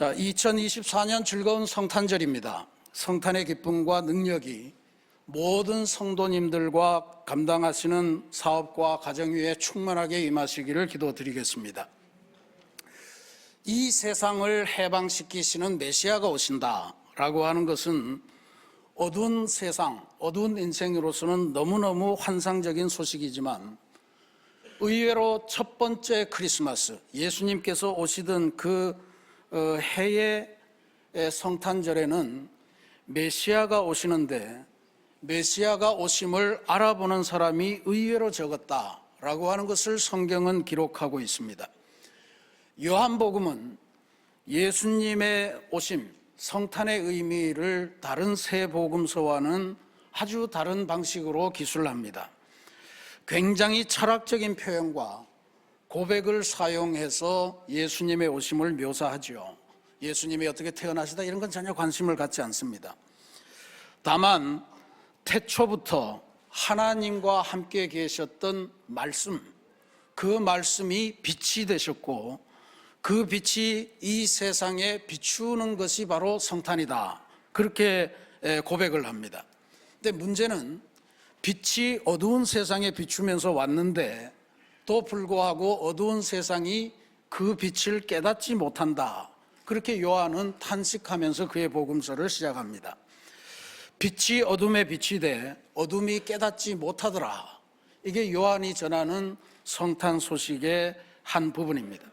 자, 2024년 즐거운 성탄절입니다. 성탄의 기쁨과 능력이 모든 성도님들과 감당하시는 사업과 가정 위에 충만하게 임하시기를 기도드리겠습니다. 이 세상을 해방시키시는 메시아가 오신다라고 하는 것은 어두운 세상, 어두운 인생으로서는 너무너무 환상적인 소식이지만 의외로 첫 번째 크리스마스, 예수님께서 오시던 그 어, 해의 성탄절에는 메시아가 오시는데 메시아가 오심을 알아보는 사람이 의외로 적었다라고 하는 것을 성경은 기록하고 있습니다. 요한복음은 예수님의 오심, 성탄의 의미를 다른 세 복음서와는 아주 다른 방식으로 기술합니다. 굉장히 철학적인 표현과 고백을 사용해서 예수님의 오심을 묘사하죠. 예수님이 어떻게 태어나시다 이런 건 전혀 관심을 갖지 않습니다. 다만 태초부터 하나님과 함께 계셨던 말씀, 그 말씀이 빛이 되셨고 그 빛이 이 세상에 비추는 것이 바로 성탄이다. 그렇게 고백을 합니다. 근데 문제는 빛이 어두운 세상에 비추면서 왔는데 또 불구하고 어두운 세상이 그 빛을 깨닫지 못한다. 그렇게 요한은 탄식하면서 그의 복음서를 시작합니다. 빛이 어둠에 빛이 돼 어둠이 깨닫지 못하더라. 이게 요한이 전하는 성탄 소식의 한 부분입니다.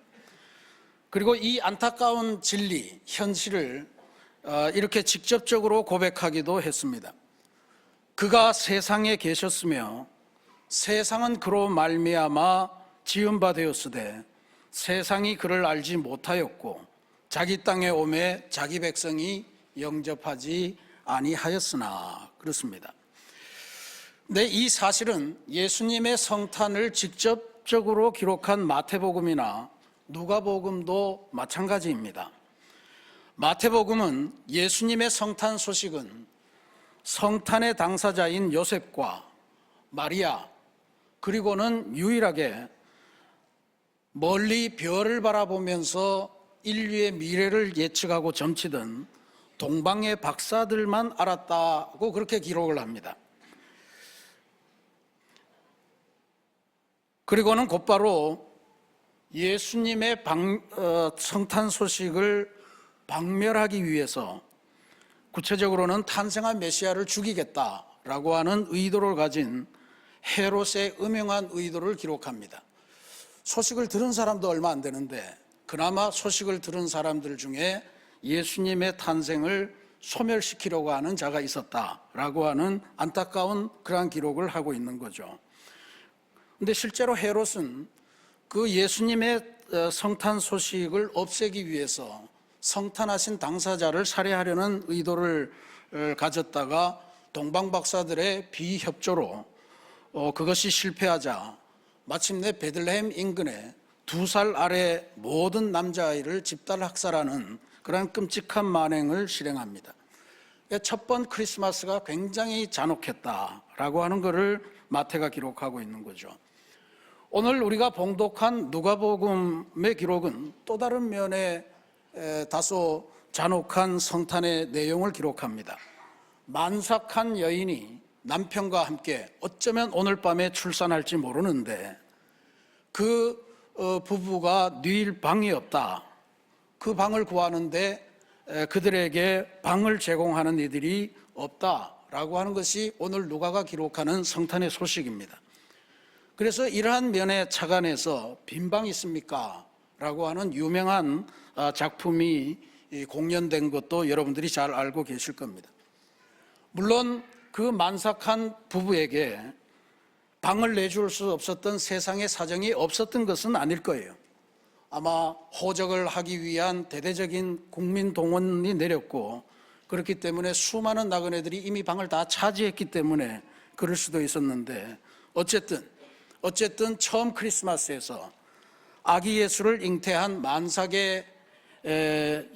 그리고 이 안타까운 진리, 현실을 어, 이렇게 직접적으로 고백하기도 했습니다. 그가 세상에 계셨으며 세상은 그로 말미암아 지은 바 되었으되 세상이 그를 알지 못하였고 자기 땅에 오매 자기 백성이 영접하지 아니하였으나 그렇습니다. 근데 이 사실은 예수님의 성탄을 직접적으로 기록한 마태복음이나 누가복음도 마찬가지입니다. 마태복음은 예수님의 성탄 소식은 성탄의 당사자인 요셉과 마리아 그리고는 유일하게 멀리 별을 바라보면서 인류의 미래를 예측하고 점치던 동방의 박사들만 알았다고 그렇게 기록을 합니다. 그리고는 곧바로 예수님의 방, 어, 성탄 소식을 박멸하기 위해서 구체적으로는 탄생한 메시아를 죽이겠다라고 하는 의도를 가진 헤롯의 음흉한 의도를 기록합니다. 소식을 들은 사람도 얼마 안 되는데 그나마 소식을 들은 사람들 중에 예수님의 탄생을 소멸시키려고 하는 자가 있었다라고 하는 안타까운 그러한 기록을 하고 있는 거죠. 근데 실제로 헤롯은 그 예수님의 어, 성탄 소식을 없애기 위해서 성탄하신 당사자를 살해하려는 의도를 어, 가졌다가 동방 박사들의 비협조로 어, 그것이 실패하자 마침내 베들레헴 인근에 두 살 아래 모든 남자아이를 집단 학살하는 그러한 끔찍한 만행을 실행합니다. 첫 번 크리스마스가 굉장히 잔혹했다라고 하는 것을 마태가 기록하고 있는 거죠. 오늘 우리가 봉독한 누가복음의 기록은 또 다른 면에 다소 잔혹한 성탄의 내용을 기록합니다. 만삭한 여인이 남편과 함께 어쩌면 오늘 밤에 출산할지 모르는데 그 어, 부부가 누일 방이 없다. 그 방을 구하는데 그들에게 방을 제공하는 이들이 없다라고 하는 것이 오늘 누가가 기록하는 성탄의 소식입니다. 그래서 이러한 면에 착안해서 빈방 있습니까? 라고 하는 유명한 아, 작품이 공연된 것도 여러분들이 잘 알고 계실 겁니다. 물론 그 만삭한 부부에게 방을 내줄 수 없었던 세상의 사정이 없었던 것은 아닐 거예요. 아마 호적을 하기 위한 대대적인 국민 동원이 내렸고 그렇기 때문에 수많은 나그네들이 이미 방을 다 차지했기 때문에 그럴 수도 있었는데 어쨌든 어쨌든 처음 크리스마스에서 아기 예수를 잉태한 만삭의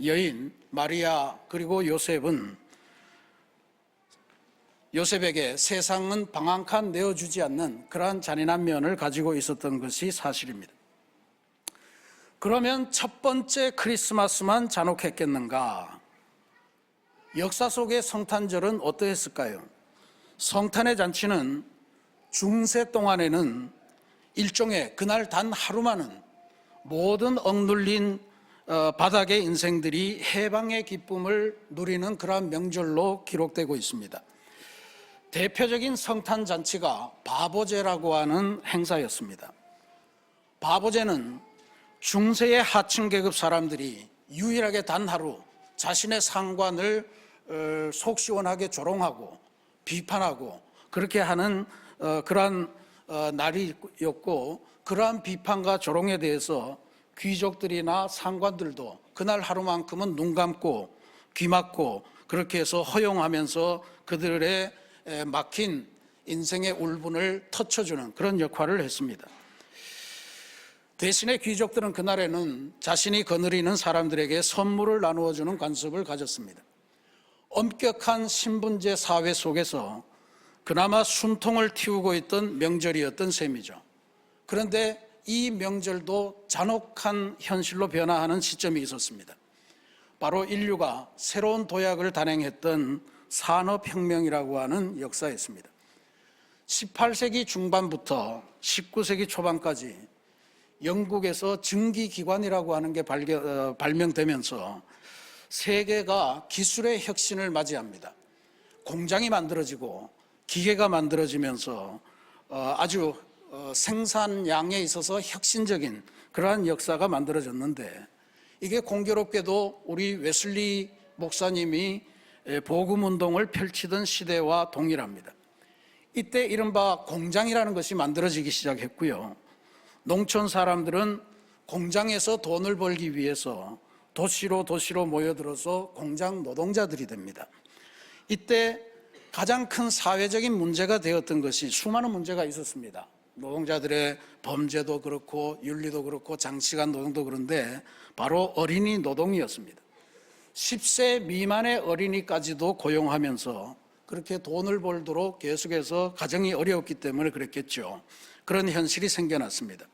여인 마리아 그리고 요셉은 요셉에게 세상은 방한칸 내어주지 않는 그러한 잔인한 면을 가지고 있었던 것이 사실입니다. 그러면 첫 번째 크리스마스만 잔혹했겠는가? 역사 속의 성탄절은 어떠했을까요? 성탄의 잔치는 중세 동안에는 일종의 그날 단 하루만은 모든 억눌린 어, 바닥의 인생들이 해방의 기쁨을 누리는 그러한 명절로 기록되고 있습니다. 대표적인 성탄 잔치가 바보제라고 하는 행사였습니다. 바보제는 중세의 하층 계급 사람들이 유일하게 단 하루 자신의 상관을 어, 속 시원하게 조롱하고 비판하고 그렇게 하는 어, 그러한 어, 날이었고 그러한 비판과 조롱에 대해서 귀족들이나 상관들도 그날 하루만큼은 눈 감고 귀 막고 그렇게 해서 허용하면서 그들의 에, 막힌 인생의 울분을 터쳐주는 그런 역할을 했습니다. 대신에 귀족들은 그날에는 자신이 거느리는 사람들에게 선물을 나누어 주는 관습을 가졌습니다. 엄격한 신분제 사회 속에서 그나마 숨통을 틔우고 있던 명절이었던 셈이죠. 그런데 이 명절도 잔혹한 현실로 변화하는 시점이 있었습니다. 바로 인류가 새로운 도약을 단행했던 산업혁명이라고 하는 역사였습니다. 18세기 중반부터 19세기 초반까지 영국에서 증기기관이라고 하는 게 발견, 어, 발명되면서 세계가 기술의 혁신을 맞이합니다. 공장이 만들어지고 기계가 만들어지면서 어, 아주 어, 생산량에 있어서 혁신적인 그러한 역사가 만들어졌는데 이게 공교롭게도 우리 웨슬리 목사님이 복음 운동을 펼치던 시대와 동일합니다. 이때 이른바 공장이라는 것이 만들어지기 시작했고요. 농촌 사람들은 공장에서 돈을 벌기 위해서 도시로 도시로 모여들어서 공장 노동자들이 됩니다. 이때 가장 큰 사회적인 문제가 되었던 것이 수많은 문제가 있었습니다. 노동자들의 범죄도 그렇고 윤리도 그렇고 장시간 노동도 그런데 바로 어린이 노동이었습니다. 10세 미만의 어린이까지도 고용하면서 그렇게 돈을 벌도록 계속해서 가정이 어려웠기 때문에 그랬겠죠. 그런 현실이 생겨났습니다.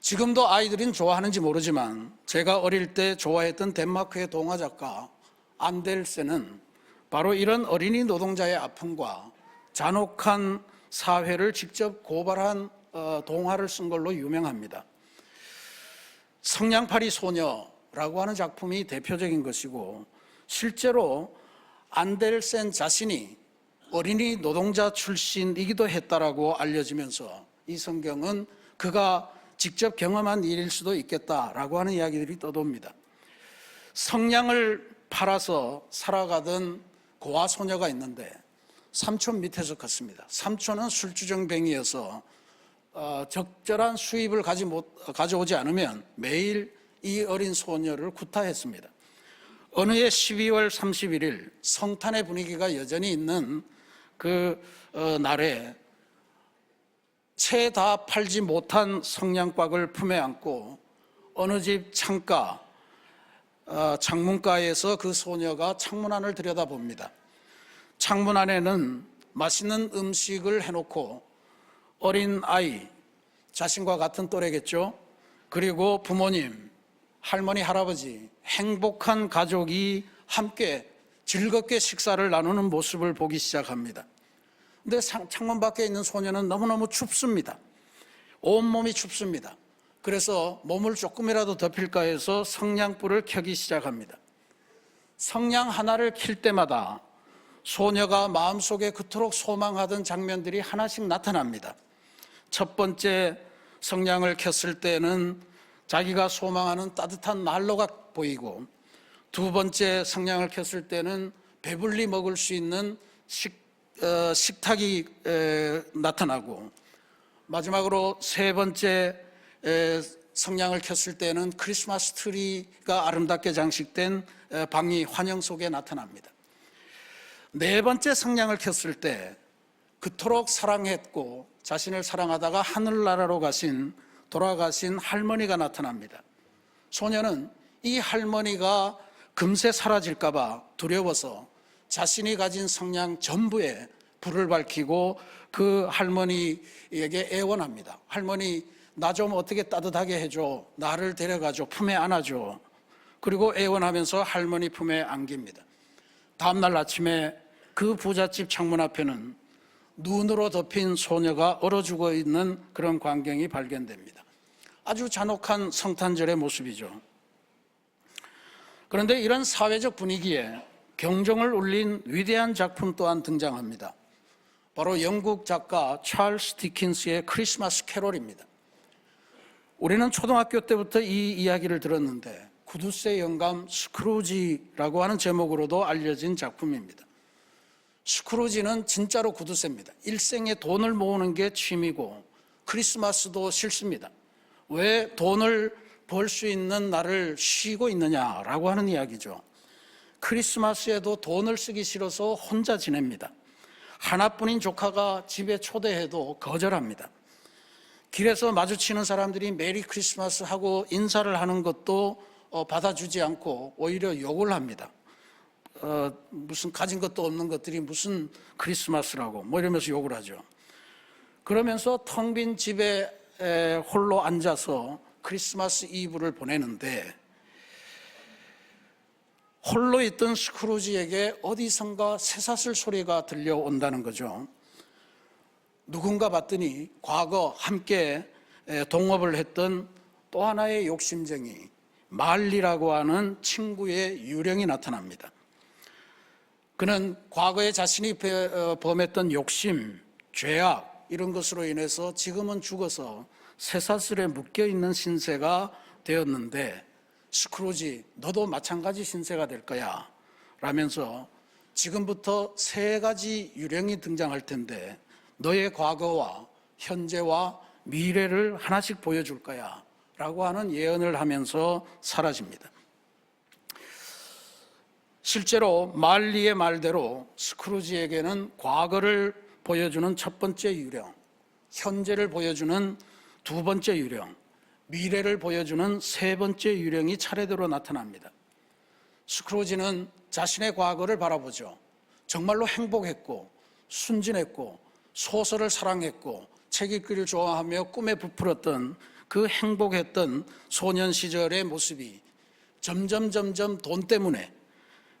지금도 아이들은 좋아하는지 모르지만 제가 어릴 때 좋아했던 덴마크의 동화 작가 안델센은 바로 이런 어린이 노동자의 아픔과 잔혹한 사회를 직접 고발한 어, 동화를 쓴 걸로 유명합니다. 성냥팔이 소녀 라고 하는 작품이 대표적인 것이고 실제로 안델센 자신이 어린이 노동자 출신이기도 했다라고 알려지면서 이 성경은 그가 직접 경험한 일일 수도 있겠다라고 하는 이야기들이 떠돕니다. 성냥을 팔아서 살아가던 고아 소녀가 있는데 삼촌 밑에서 컸습니다. 삼촌은 술주정뱅이여서 어, 적절한 수입을 가지 못, 가져오지 않으면 매일 이 어린 소녀를 구타했습니다. 어느 해 12월 31일 성탄의 분위기가 여전히 있는 그 어, 날에 채 다 팔지 못한 성냥박을 품에 안고 어느 집 창가 어, 창문가에서 그 소녀가 창문 안을 들여다봅니다. 창문 안에는 맛있는 음식을 해놓고 어린 아이, 자신과 같은 또래겠죠. 그리고 부모님, 할머니, 할아버지, 행복한 가족이 함께 즐겁게 식사를 나누는 모습을 보기 시작합니다. 근데 창문 밖에 있는 소녀는 너무너무 춥습니다. 온몸이 춥습니다. 그래서 몸을 조금이라도 덮일까 해서 성냥불을 켜기 시작합니다. 성냥 하나를 킬 때마다 소녀가 마음속에 그토록 소망하던 장면들이 하나씩 나타납니다. 첫 번째 성냥을 켰을 때는 자기가 소망하는 따뜻한 난로가 보이고 두 번째 성냥을 켰을 때는 배불리 먹을 수 있는 식, 어, 식탁이 에, 나타나고 마지막으로 세 번째 에, 성냥을 켰을 때는 크리스마스 트리가 아름답게 장식된 에, 방이 환영 속에 나타납니다. 네 번째 성냥을 켰을 때 그토록 사랑했고 자신을 사랑하다가 하늘나라로 가신 돌아가신 할머니가 나타납니다. 소녀는 이 할머니가 금세 사라질까봐 두려워서 자신이 가진 성냥 전부에 불을 밝히고 그 할머니에게 애원합니다. 할머니, 나 좀 어떻게 따뜻하게 해줘. 나를 데려가줘. 품에 안아줘. 그리고 애원하면서 할머니 품에 안깁니다. 다음날 아침에 그 부잣집 창문 앞에는 눈으로 덮인 소녀가 얼어 죽어 있는 그런 광경이 발견됩니다. 아주 잔혹한 성탄절의 모습이죠. 그런데 이런 사회적 분위기에 경종을 울린 위대한 작품 또한 등장합니다. 바로 영국 작가 찰스 디킨스의 크리스마스 캐롤입니다. 우리는 초등학교 때부터 이 이야기를 들었는데 구두쇠 영감 스크루지라고 하는 제목으로도 알려진 작품입니다. 스크루지는 진짜로 구두쇠입니다. 일생에 돈을 모으는 게 취미고 크리스마스도 싫습니다. 왜 돈을 벌 수 있는 날을 쉬고 있느냐라고 하는 이야기죠. 크리스마스에도 돈을 쓰기 싫어서 혼자 지냅니다. 하나뿐인 조카가 집에 초대해도 거절합니다. 길에서 마주치는 사람들이 메리 크리스마스 하고 인사를 하는 것도 어, 받아주지 않고 오히려 욕을 합니다. 어, 무슨 가진 것도 없는 것들이 무슨 크리스마스라고 뭐 이러면서 욕을 하죠. 그러면서 텅 빈 집에 에, 홀로 앉아서 크리스마스 이브를 보내는데 홀로 있던 스크루지에게 어디선가 쇠사슬 소리가 들려온다는 거죠. 누군가 봤더니 과거 함께 에, 동업을 했던 또 하나의 욕심쟁이 말리라고 하는 친구의 유령이 나타납니다. 그는 과거에 자신이 배- 어, 범했던 욕심, 죄악 이런 것으로 인해서 지금은 죽어서 쇠사슬에 묶여 있는 신세가 되었는데 스크루지 너도 마찬가지 신세가 될 거야 라면서 지금부터 세 가지 유령이 등장할 텐데 너의 과거와 현재와 미래를 하나씩 보여줄 거야 라고 하는 예언을 하면서 사라집니다. 실제로 말리의 말대로 스크루지에게는 과거를 보여주는 첫 번째 유령, 현재를 보여주는 두 번째 유령, 미래를 보여주는 세 번째 유령이 차례대로 나타납니다. 스크루지는 자신의 과거를 바라보죠. 정말로 행복했고, 순진했고, 소설을 사랑했고, 책 읽기를 좋아하며 꿈에 부풀었던 그 행복했던 소년 시절의 모습이 점점 점점 돈 때문에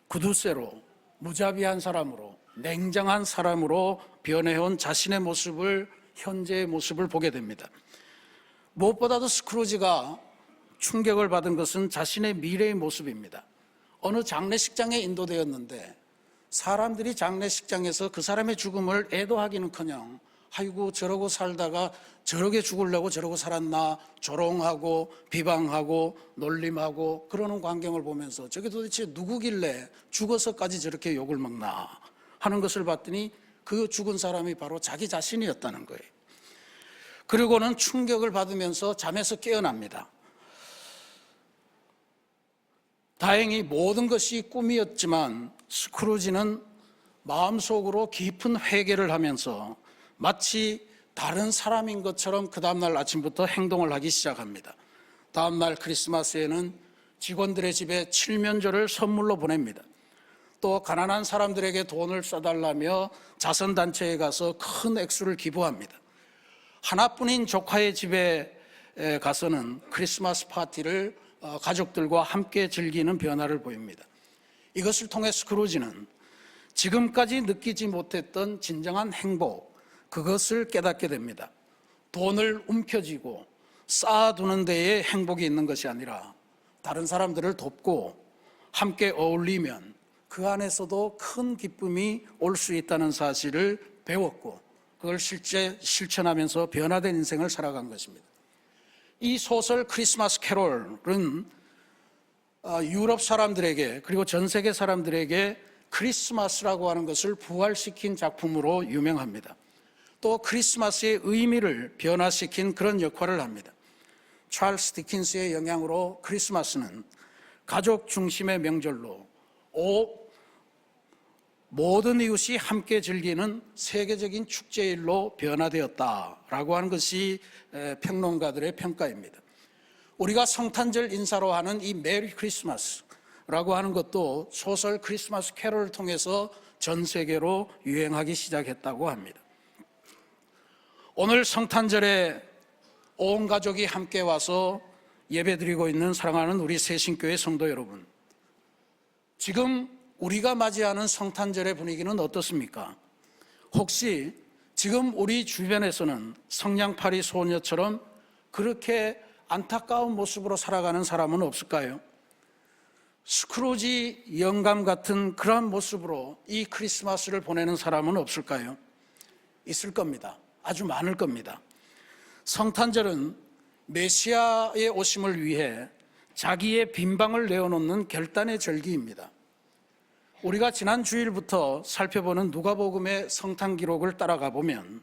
구두쇠로 무자비한 사람으로 냉정한 사람으로 변해온 자신의 모습을 현재의 모습을 보게 됩니다. 무엇보다도 스크루지가 충격을 받은 것은 자신의 미래의 모습입니다. 어느 장례식장에 인도되었는데 사람들이 장례식장에서 그 사람의 죽음을 애도하기는커녕 아이고 저러고 살다가 저렇게 죽으려고 저러고 살았나 조롱하고 비방하고 놀림하고 그러는 광경을 보면서 저게 도대체 누구길래 죽어서까지 저렇게 욕을 먹나 하는 것을 봤더니 그 죽은 사람이 바로 자기 자신이었다는 거예요. 그리고는 충격을 받으면서 잠에서 깨어납니다. 다행히 모든 것이 꿈이었지만 스크루지는 마음속으로 깊은 회개를 하면서 마치 다른 사람인 것처럼 그 다음날 아침부터 행동을 하기 시작합니다. 다음날 크리스마스에는 직원들의 집에 칠면조를 선물로 보냅니다. 또 가난한 사람들에게 돈을 써달라며 자선단체에 가서 큰 액수를 기부합니다. 하나뿐인 조카의 집에 에, 가서는 크리스마스 파티를 어, 가족들과 함께 즐기는 변화를 보입니다. 이것을 통해 스크루지는 지금까지 느끼지 못했던 진정한 행복, 그것을 깨닫게 됩니다. 돈을 움켜쥐고 쌓아두는 데에 행복이 있는 것이 아니라 다른 사람들을 돕고 함께 어울리면 그 안에서도 큰 기쁨이 올 수 있다는 사실을 배웠고 그걸 실제 실천하면서 변화된 인생을 살아간 것입니다. 이 소설 크리스마스 캐롤은 어, 유럽 사람들에게 그리고 전 세계 사람들에게 크리스마스라고 하는 것을 부활시킨 작품으로 유명합니다. 또 크리스마스의 의미를 변화시킨 그런 역할을 합니다. 찰스 디킨스의 영향으로 크리스마스는 가족 중심의 명절로 오, 모든 이웃이 함께 즐기는 세계적인 축제일로 변화되었다라고 하는 것이 에, 평론가들의 평가입니다. 우리가 성탄절 인사로 하는 이 메리 크리스마스라고 하는 것도 소설 크리스마스 캐롤을 통해서 전 세계로 유행하기 시작했다고 합니다. 오늘 성탄절에 온 가족이 함께 와서 예배드리고 있는 사랑하는 우리 새신교회 성도 여러분. 지금 우리가 맞이하는 성탄절의 분위기는 어떻습니까? 혹시 지금 우리 주변에서는 성냥팔이 소녀처럼 그렇게 안타까운 모습으로 살아가는 사람은 없을까요? 스크루지 영감 같은 그러한 모습으로 이 크리스마스를 보내는 사람은 없을까요? 있을 겁니다. 아주 많을 겁니다. 성탄절은 메시아의 오심을 위해 자기의 빈방을 내어놓는 결단의 절기입니다. 우리가 지난 주일부터 살펴보는 누가복음의 성탄 기록을 따라가 보면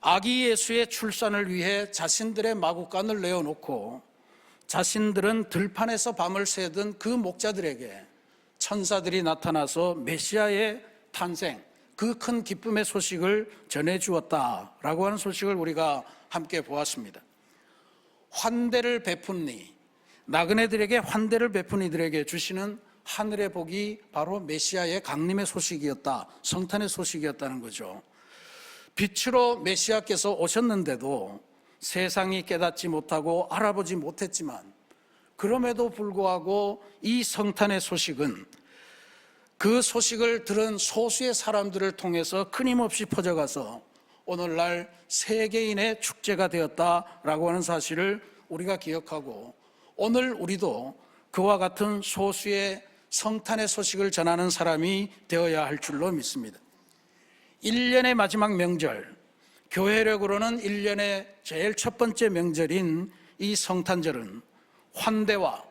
아기 예수의 출산을 위해 자신들의 마구간을 내어놓고 자신들은 들판에서 밤을 새던 그 목자들에게 천사들이 나타나서 메시아의 탄생, 그 큰 기쁨의 소식을 전해 주었다라고 하는 소식을 우리가 함께 보았습니다. 환대를 베푼니 나그네들에게 환대를 베푼 이들에게 주시는 하늘의 복이 바로 메시아의 강림의 소식이었다. 성탄의 소식이었다는 거죠. 빛으로 메시아께서 오셨는데도 세상이 깨닫지 못하고 알아보지 못했지만 그럼에도 불구하고 이 성탄의 소식은 그 소식을 들은 소수의 사람들을 통해서 끊임없이 퍼져가서 오늘날 세계인의 축제가 되었다라고 하는 사실을 우리가 기억하고 오늘 우리도 그와 같은 소수의 성탄의 소식을 전하는 사람이 되어야 할 줄로 믿습니다. 1년의 마지막 명절, 교회력으로는 1년의 제일 첫 번째 명절인 이 성탄절은 환대와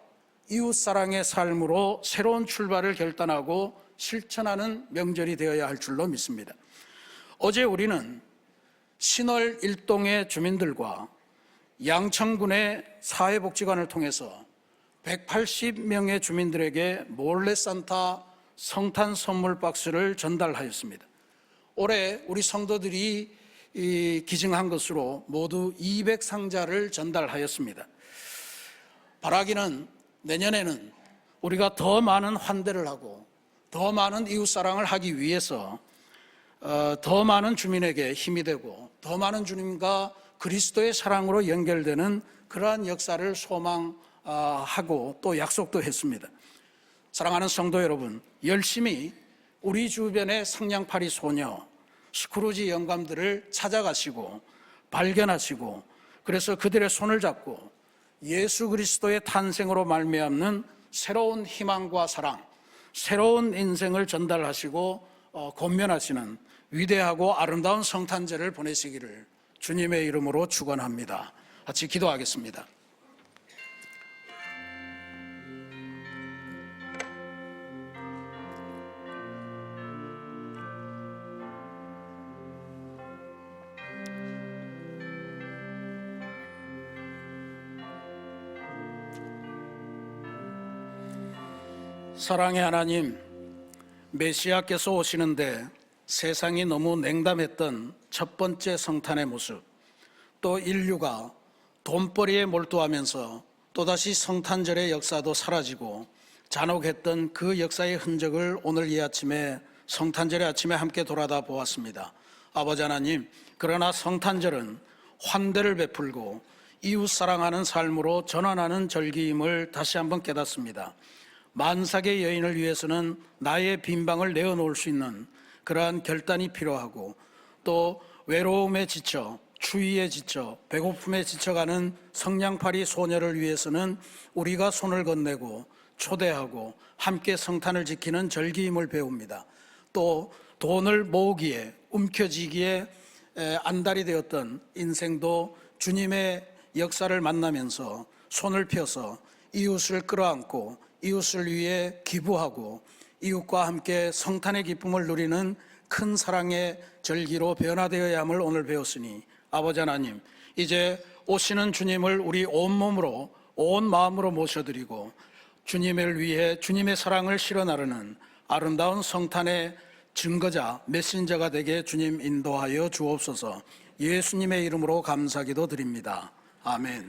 이웃사랑의 삶으로 새로운 출발을 결단하고 실천하는 명절이 되어야 할 줄로 믿습니다. 어제 우리는 신월 일동의 주민들과 양천군의 사회복지관을 통해서 180명의 주민들에게 몰래 산타 성탄 선물 박스를 전달하였습니다. 올해 우리 성도들이 기증한 것으로 모두 200상자를 전달하였습니다. 바라기는 내년에는 우리가 더 많은 환대를 하고 더 많은 이웃 사랑을 하기 위해서 어, 더 많은 주민에게 힘이 되고 더 많은 주님과 그리스도의 사랑으로 연결되는 그러한 역사를 소망 하고 또 약속도 했습니다. 사랑하는 성도 여러분, 열심히 우리 주변의 성냥팔이 소녀, 스크루지 영감들을 찾아가시고 발견하시고 그래서 그들의 손을 잡고 예수 그리스도의 탄생으로 말미암는 새로운 희망과 사랑, 새로운 인생을 전달하시고 어, 권면하시는 위대하고 아름다운 성탄절을 보내시기를 주님의 이름으로 축원합니다. 같이 기도하겠습니다. 사랑의 하나님, 메시아께서 오시는데 세상이 너무 냉담했던 첫 번째 성탄의 모습, 또 인류가 돈벌이에 몰두하면서 또다시 성탄절의 역사도 사라지고 잔혹했던 그 역사의 흔적을 오늘 이 아침에 성탄절의 아침에 함께 돌아다 보았습니다. 아버지 하나님, 그러나 성탄절은 환대를 베풀고 이웃 사랑하는 삶으로 전환하는 절기임을 다시 한번 깨닫습니다. 만삭의 여인을 위해서는 나의 빈방을 내어놓을 수 있는 그러한 결단이 필요하고 또 외로움에 지쳐 추위에 지쳐 배고픔에 지쳐가는 성냥팔이 소녀를 위해서는 우리가 손을 건네고 초대하고 함께 성탄을 지키는 절기임을 배웁니다. 또 돈을 모으기에 움켜쥐기에 안달이 되었던 인생도 주님의 역사를 만나면서 손을 펴서 이웃을 끌어안고 이웃을 위해 기부하고 이웃과 함께 성탄의 기쁨을 누리는 큰 사랑의 절기로 변화되어야 함을 오늘 배웠으니 아버지 하나님 이제 오시는 주님을 우리 온몸으로 온 마음으로 모셔드리고 주님을 위해 주님의 사랑을 실어 나르는 아름다운 성탄의 증거자 메신저가 되게 주님 인도하여 주옵소서 예수님의 이름으로 감사기도 드립니다. 아멘.